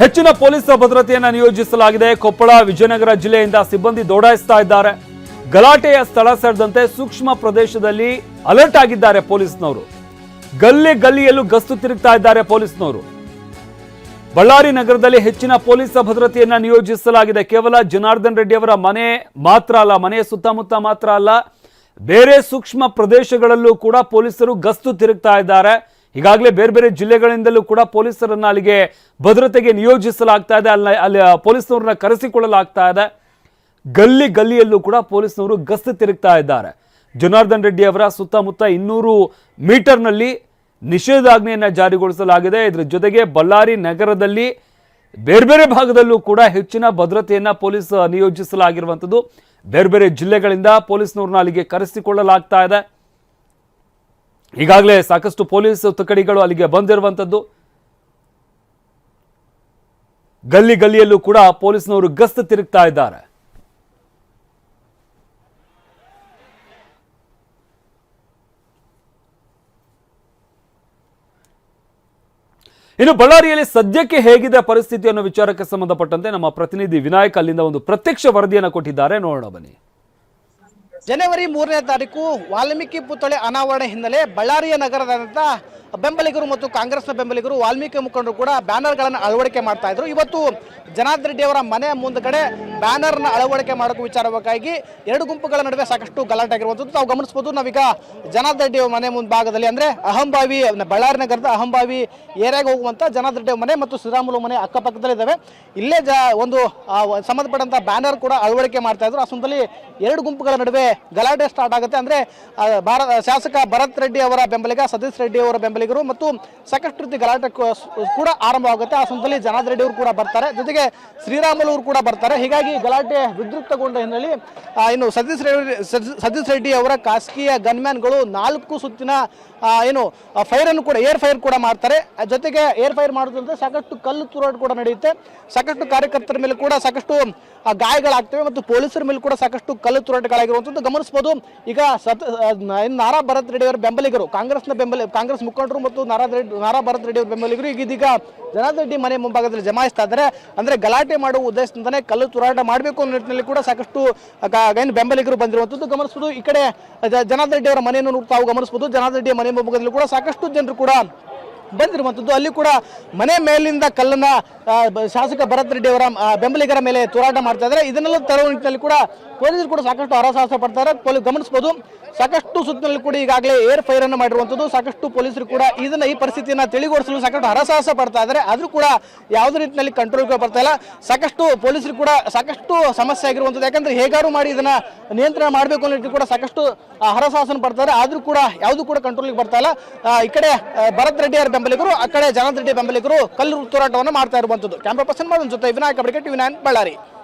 ಹೆಚ್ಚಿನ ಪೊಲೀಸ್ ಭದ್ರತೆಯನ್ನು ನಿಯೋಜಿಸಲಾಗಿದೆ. ಕೊಪ್ಪಳ, ವಿಜಯನಗರ ಜಿಲ್ಲೆಯಿಂದ ಸಿಬ್ಬಂದಿ ದೌಡಾಯಿಸ್ತಾ ಇದ್ದಾರೆ. ಗಲಾಟೆಯ ಸ್ಥಳ ಸೇರಿದಂತೆ ಸೂಕ್ಷ್ಮ ಪ್ರದೇಶದಲ್ಲಿ ಅಲರ್ಟ್ ಆಗಿದ್ದಾರೆ ಪೊಲೀಸ್ನವರು. ಗಲ್ಲಿ ಗಲ್ಲಿಯಲ್ಲೂ ಗಸ್ತು ತಿರುಗ್ತಾ ಇದ್ದಾರೆ ಪೊಲೀಸ್ನವರು. ಬಳ್ಳಾರಿ ನಗರದಲ್ಲಿ ಹೆಚ್ಚಿನ ಪೊಲೀಸ್ ಭದ್ರತೆಯನ್ನು ನಿಯೋಜಿಸಲಾಗಿದೆ. ಕೇವಲ ಜನಾರ್ದನ್ ರೆಡ್ಡಿ ಅವರ ಮನೆ ಮಾತ್ರ ಅಲ್ಲ, ಮನೆಯ ಸುತ್ತಮುತ್ತ ಮಾತ್ರ ಅಲ್ಲ, ಬೇರೆ ಸೂಕ್ಷ್ಮ ಪ್ರದೇಶಗಳಲ್ಲೂ ಕೂಡ ಪೊಲೀಸರು ಗಸ್ತು ತಿರುಗ್ತಾ ಇದ್ದಾರೆ. ಈಗಾಗಲೇ ಬೇರೆ ಬೇರೆ ಜಿಲ್ಲೆಗಳಿಂದಲೂ ಕೂಡ ಪೊಲೀಸರನ್ನ ಅಲ್ಲಿಗೆ ಭದ್ರತೆಗೆ ನಿಯೋಜಿಸಲಾಗ್ತಾ ಇದೆ. ಅಲ್ಲಿ ಅಲ್ಲಿ ಪೊಲೀಸ್ನವ್ರನ್ನ ಕರೆಸಿಕೊಳ್ಳಲಾಗ್ತಾ ಇದೆ. ಗಲ್ಲಿ ಗಲ್ಲಿಯಲ್ಲೂ ಕೂಡ ಪೊಲೀಸ್ನವರು ಗಸ್ತು ತಿರುಗ್ತಾ ಇದ್ದಾರೆ. ಜನಾರ್ದನ್ ರೆಡ್ಡಿ ಅವರ ಸುತ್ತಮುತ್ತ ಇನ್ನೂರು ಮೀಟರ್ನಲ್ಲಿ ನಿಷೇಧಾಜ್ಞೆಯನ್ನು ಜಾರಿಗೊಳಿಸಲಾಗಿದೆ. ಇದರ ಜೊತೆಗೆ ಬಳ್ಳಾರಿ ನಗರದಲ್ಲಿ ಬೇರೆ ಬೇರೆ ಭಾಗದಲ್ಲೂ ಕೂಡ ಹೆಚ್ಚಿನ ಭದ್ರತೆಯನ್ನ ಪೊಲೀಸ್ ನಿಯೋಜಿಸಲಾಗಿರುವಂಥದ್ದು. ಬೇರೆ ಬೇರೆ ಜಿಲ್ಲೆಗಳಿಂದ ಪೊಲೀಸ್ನವ್ರನ್ನ ಅಲ್ಲಿಗೆ ಕರೆಸಿಕೊಳ್ಳಲಾಗ್ತಾ ಇದೆ. ಈಗಾಗಲೇ ಸಾಕಷ್ಟು ಪೊಲೀಸ್ ತುಕಡಿಗಳು ಅಲ್ಲಿಗೆ ಬಂದಿರುವಂಥದ್ದು. ಗಲ್ಲಿ ಗಲ್ಲಿಯಲ್ಲೂ ಕೂಡ ಪೊಲೀಸ್ನವರು ಗಸ್ತು ತಿರುಗ್ತಾ ಇದ್ದಾರೆ. ಇನ್ನು ಬಳ್ಳಾರಿಯಲ್ಲಿ ಸದ್ಯಕ್ಕೆ ಹೇಗಿದೆ ಪರಿಸ್ಥಿತಿ ಅನ್ನೋ ವಿಚಾರಕ್ಕೆ ಸಂಬಂಧಪಟ್ಟಂತೆ ನಮ್ಮ ಪ್ರತಿನಿಧಿ ವಿನಾಯಕ್ ಅಲ್ಲಿಂದ ಒಂದು ಪ್ರತ್ಯಕ್ಷ ವರದಿಯನ್ನು ಕೊಟ್ಟಿದ್ದಾರೆ. ನೋಡೋಣ ಬನ್ನಿ. ಜನವರಿ ಮೂರನೇ ತಾರೀಕು ವಾಲ್ಮೀಕಿ ಪುತ್ಥಳಿ ಅನಾವರಣೆ ಹಿನ್ನೆಲೆ ಬಳ್ಳಾರಿಯ ನಗರದಾದ್ಯಂತ ಬೆಂಬಲಿಗರು ಮತ್ತು ಕಾಂಗ್ರೆಸ್ನ ಬೆಂಬಲಿಗರು ವಾಲ್ಮೀಕಿ ಮುಖಂಡರು ಕೂಡ ಬ್ಯಾನರ್ಗಳನ್ನು ಅಳವಡಿಕೆ ಮಾಡ್ತಾ ಇದ್ರು. ಇವತ್ತು ಜನಾರ್ದನ್ ರೆಡ್ಡಿ ಅವರ ಮನೆ ಮುಂದ್ಗಡೆ ಬ್ಯಾನರ್ನ ಅಳವಡಿಕೆ ಮಾಡೋಕೆ ವಿಚಾರವಾಗಿ ಎರಡು ಗುಂಪುಗಳ ನಡುವೆ ಸಾಕಷ್ಟು ಗಲಾಟೆ ಆಗಿರುವಂಥದ್ದು ನಾವು ಗಮನಿಸ್ಬೋದು ನಾವೀಗ ಜನಾರ್ದನ್ ರೆಡ್ಡಿ ಅವರ ಮನೆ ಮುಂಭಾಗದಲ್ಲಿ ಅಂದರೆ ಅಹಂಬಾವಿ, ಬಳ್ಳಾರಿ ನಗರದ ಅಹಂಬಾವಿ ಏರಿಯಾಗೆ ಹೋಗುವಂಥ ಜನಾರ್ದನ್ ರೆಡ್ಡಿ ಮನೆ ಮತ್ತು ಶ್ರೀರಾಮುಲು ಮನೆ ಅಕ್ಕಪಕ್ಕದಲ್ಲಿದ್ದಾವೆ ಇಲ್ಲೇ ಜ ಒಂದು ಸಂಬಂಧಪಟ್ಟಂಥ ಬ್ಯಾನರ್ ಕೂಡ ಅಳವಡಿಕೆ ಮಾಡ್ತಾ ಇದ್ರು. ಆ ಸಂದರ್ಭದಲ್ಲಿ ಎರಡು ಗುಂಪುಗಳ ನಡುವೆ ಗಲಾಟೆ ಸ್ಟಾರ್ಟ್ ಆಗುತ್ತೆ ಅಂದ್ರೆ ಭಾರತ, ಶಾಸಕ ಭರತ್ ರೆಡ್ಡಿ ಅವರ ಬೆಂಬಲಿಗ, ಸತೀಶ್ ರೆಡ್ಡಿ ಅವರ ಬೆಂಬಲಿಗರು ಮತ್ತು ಸಾಕಷ್ಟು ಗಲಾಟೆ ಕೂಡ ಆರಂಭವಾಗುತ್ತೆ. ಆ ಸಂದರ್ಭದಲ್ಲಿ ಜನಾರ್ದ ರೆಡ್ಡಿ ಅವರು ಕೂಡ ಬರ್ತಾರೆ. ಜೊತೆಗೆ ಶ್ರೀರಾಮುಲು ಅವರು ಕೂಡ ಬರ್ತಾರೆ. ಹೀಗಾಗಿ ಗಲಾಟೆ ವಿದ್ಯುಕ್ತಗೊಂಡ ಹಿನ್ನೆಲೆ ಇನ್ನು ಸತೀಶ್ ರೆಡ್ಡಿ ಸತೀಶ್- ರೆಡ್ಡಿ ಅವರ ಖಾಸಗಿಯ ಗನ್ಮ್ಯಾನ್ಗಳು ನಾಲ್ಕು ಸುತ್ತಿನ ಏನು ಫೈರ್ ಅನ್ನು ಕೂಡ ಏರ್ ಫೈರ್ ಕೂಡ ಮಾಡ್ತಾರೆ. ಜೊತೆಗೆ ಏರ್ ಫೈರ್ ಮಾಡೋದ್ರಿಂದ ಸಾಕಷ್ಟು ಕಲ್ಲು ತೂರಾಟ ಕೂಡ ನಡೆಯುತ್ತೆ. ಸಾಕಷ್ಟು ಕಾರ್ಯಕರ್ತರ ಮೇಲೆ ಕೂಡ ಸಾಕಷ್ಟು ಗಾಯಗಳಾಗ್ತವೆ ಮತ್ತು ಪೊಲೀಸರ ಮೇಲೆ ಕೂಡ ಸಾಕಷ್ಟು ಕಲ್ಲು ತೂರಾಟಗಳಾಗಿರುವಂಥದ್ದು ಗಮನಿಸಬಹುದು ಈಗ ಸತ್ ನಾರಾ ಭರತ್ ರೆಡ್ಡಿ ಅವರ ಬೆಂಬಲಿಗರು, ಕಾಂಗ್ರೆಸ್ನ ಬೆಂಬಲ ಕಾಂಗ್ರೆಸ್ ಮುಖಂಡರು ಮತ್ತು ನಾರಾ ರೆಡ್ಡಿ ನಾರಾ ಭರತ್ ರೆಡ್ಡಿ ಅವರ ಬೆಂಬಲಿಗರು ಈಗ ಇದೀಗ ಜನಾರ್ದನ್ ರೆಡ್ಡಿ ಮನೆ ಮುಂಭಾಗದಲ್ಲಿ ಜಮಾಯಿಸ್ತಾ ಇದ್ದಾರೆ ಅಂದ್ರೆ ಗಲಾಟೆ ಮಾಡುವ ಉದ್ದೇಶದಿಂದನೇ ಕಲ್ಲು ತೂರಾಟ ಮಾಡಬೇಕು ಅನ್ನೋ ನಿಟ್ಟಿನಲ್ಲಿ ಕೂಡ ಸಾಕಷ್ಟು ಏನು ಬೆಂಬಲಿಗರು ಬಂದಿರುವಂಥದ್ದು ಗಮನಿಸಬಹುದು ಈ ಕಡೆ ಜನಾರ್ದನ್ ರೆಡ್ಡಿ ಅವರ ಮನೆಯನ್ನು ತಾವು ಗಮನಿಸಬಹುದು ಜನಾರ್ದನ್ ರೆಡ್ಡಿ ಮನೆ ಮುಂಭಾಗದಲ್ಲಿ ಕೂಡ ಸಾಕಷ್ಟು ಜನರು ಕೂಡ ಬಂದಿರುವಂಥದ್ದು. ಅಲ್ಲಿ ಕೂಡ ಮನೆ ಮೇಲಿಂದ ಕಲ್ಲನ್ನ ಶಾಸಕ ಭರತ್ ರೆಡ್ಡಿ ಅವರ ಬೆಂಬಲಿಗರ ಮೇಲೆ ತೂರಾಟ ಮಾಡ್ತಾ ಇದ್ದಾರೆ. ಇದನ್ನೆಲ್ಲ ತರುವ ನಿಟ್ಟಿನಲ್ಲಿ ಕೂಡ ಪೊಲೀಸರು ಕೂಡ ಸಾಕಷ್ಟು ಹರಸಾಹಸ ಪಡ್ತಾರೆ. ಪೊಲೀಸ್ ಗಮನಿಸಬಹುದು ಸಾಕಷ್ಟು ಸುತ್ತಿನಲ್ಲಿ ಕೂಡ ಈಗಾಗಲೇ ಏರ್ ಫೈರ್ ಅನ್ನು ಮಾಡಿರುವಂಥದ್ದು. ಸಾಕಷ್ಟು ಪೊಲೀಸರು ಕೂಡ ಇದನ್ನ ಈ ಪರಿಸ್ಥಿತಿಯನ್ನ ತಿಳಿಗೊಳಿಸಲು ಸಾಕಷ್ಟು ಹರಸಾಹಸ ಪಡ್ತಾ ಇದ್ದಾರೆ. ಆದರೂ ಕೂಡ ಯಾವುದೇ ರೀತಿಯಲ್ಲಿ ಕಂಟ್ರೋಲ್ ಬರ್ತಾ ಇಲ್ಲ. ಸಾಕಷ್ಟು ಪೊಲೀಸರು ಕೂಡ ಸಾಕಷ್ಟು ಸಮಸ್ಯೆ ಆಗಿರುವಂಥದ್ದು. ಯಾಕಂದ್ರೆ ಹೇಗಾರು ಮಾಡಿ ಇದನ್ನ ನಿಯಂತ್ರಣ ಮಾಡಬೇಕು ಅನ್ನೋ ಕೂಡ ಸಾಕಷ್ಟು ಹರಸಾಹಸನ ಪಡ್ತಾರೆ ಆದ್ರೂ ಕೂಡ ಯಾವುದು ಕೂಡ ಕಂಟ್ರೋಲ್ಗೆ ಬರ್ತಾ ಇಲ್ಲ. ಈ ಕಡೆ ಭರತ್ ರೆಡ್ಡಿ ಅವರ ಬೆಂಬಲಿಗರು, ಆ ಕಡೆ ಜನಾರ್ದನ್ ರೆಡ್ಡಿ ಬೆಂಬಲಿಗರು ಕಲ್ಲು ತೋರಾಟವನ್ನು ಮಾಡ್ತಾ ಇರುವಂಥದ್ದು. ಕ್ಯಾಮ್ರಾ ಪರ್ಸನ್ ಜೊತೆ ವಿನಾಯಕ ಟಿವಿ ಬಳ್ಳಾರಿ.